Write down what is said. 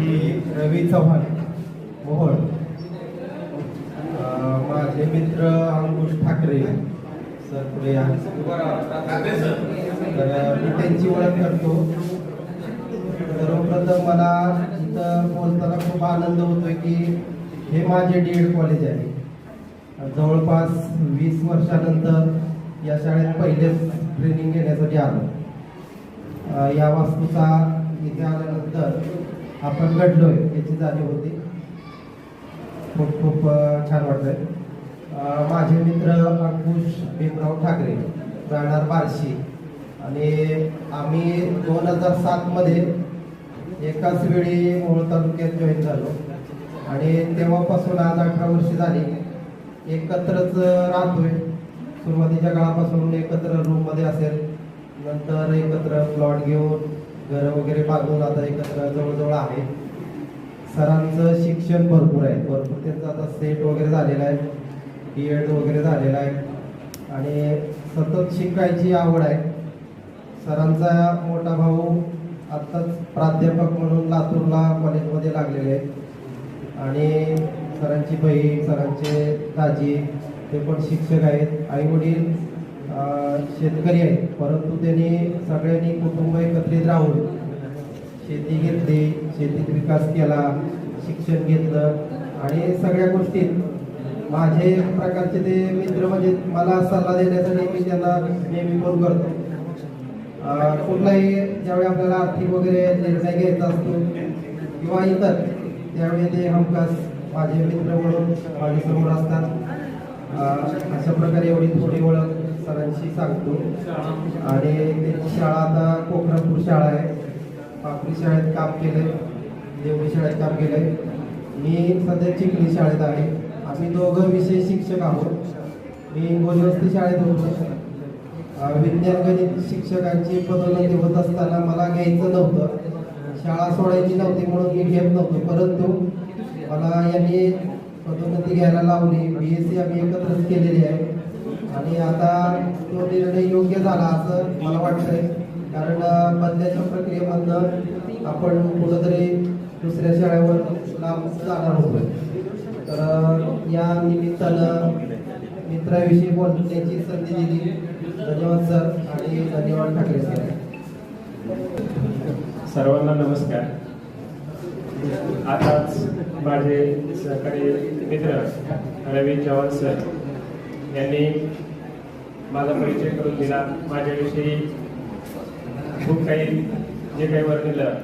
मी रवी चव्हाण मोहोळ. माझे मित्र अंकुश ठाकरे सर पुढे तर मी त्यांची ओळख करतो. सर्वप्रथम मला इथं बोलताना खूप आनंद होतोय की हे माझे डी एड कॉलेज आहे. जवळपास वीस वर्षानंतर या शाळेत पहिलेच ट्रेनिंग घेण्यासाठी आलो. या वास्तूचा इथे आल्यानंतर आपण घडलोय याची जाणीव होती. खूप खूप छान वाटतंय. माझे मित्र अंकुश भीमराव ठाकरे राहणार बार्शी. आणि आम्ही दोन हजार सातमध्ये एकाच वेळी मोहोळ तालुक्यात जॉईन झालो. आणि तेव्हापासून आज अठरा वर्ष झाली. एकत्रच राहतोय. सुरुवातीच्या काळापासून एकत्र रूममध्ये असेल. नंतर एकत्र प्लॉट घेऊन घर वगैरे बांधून आता एकत्र जवळजवळ आहे. सरांचं शिक्षण भरपूर आहे. भरपूर त्यांचं आता सेट वगैरे झालेलं आहे. बी एड वगैरे झालेलं आहे. आणि सतत शिकायची आवड आहे. सरांचा मोठा भाऊ आत्ताच प्राध्यापक म्हणून लातूरला कॉलेजमध्ये लागलेले आहेत. आणि सरांची बहीण सरांचे दाजी ते पण शिक्षक आहेत. आईवडील शेतकरी आहेत. परंतु त्यांनी सगळ्यांनी कुटुंब एकत्रित राहून शेती घेतली शेतीत विकास केला शिक्षण घेतलं आणि सगळ्या गोष्टीत माझे प्रकारचे ते मित्र म्हणजे मला सल्ला देण्यासाठी मी त्यांना नेहमी फोन करतो. कुठलाही ज्यावेळी आपल्याला आर्थिक वगैरे निर्णय घ्यायचा असतो किंवा इतर त्यावेळी ते हमखास माझे मित्र म्हणून माझ्यासमोर असतात. अशा प्रकारे एवढी थोडी ओळख. सरांशी सांगतो. आणि त्यांची शाळा आता कोकणापूर शाळा आहे. पापरी शाळेत काम केले देवळी शाळेत काम केले मी सध्या चिखली शाळेत आहे. आम्ही दोघं विषय शिक्षक आहोत. मी गोलवस्ती शाळेत होतो. विज्ञान गणित शिक्षकांची पदोन्नती होत असताना मला घ्यायचं नव्हतं. शाळा सोडायची नव्हती म्हणून मी घेत नव्हतो. परंतु मला यांनी पदोन्नती घ्यायला लावली. बी एस सी आम्ही एकत्रच केलेली आहे. आणि आता तो निर्णय योग्य झाला असं मला वाटतंय. कारण बदल्याच्या प्रक्रियेमधनं आपण कुठंतरी दुसऱ्या शाळेवर लांब जाणार होतोय. तर या निमित्तानं मित्राविषयी बोलण्याची संधी दिली. धन्यवाद सर आणि धन्यवाद ठाकरे सर. सर्वांना नमस्कार. आताच माझे सहकारी मित्र रवी चव्हाण सर यांनी माझा परिचय करून दिला. माझ्याविषयी खूप काही जे काही वर्णिलं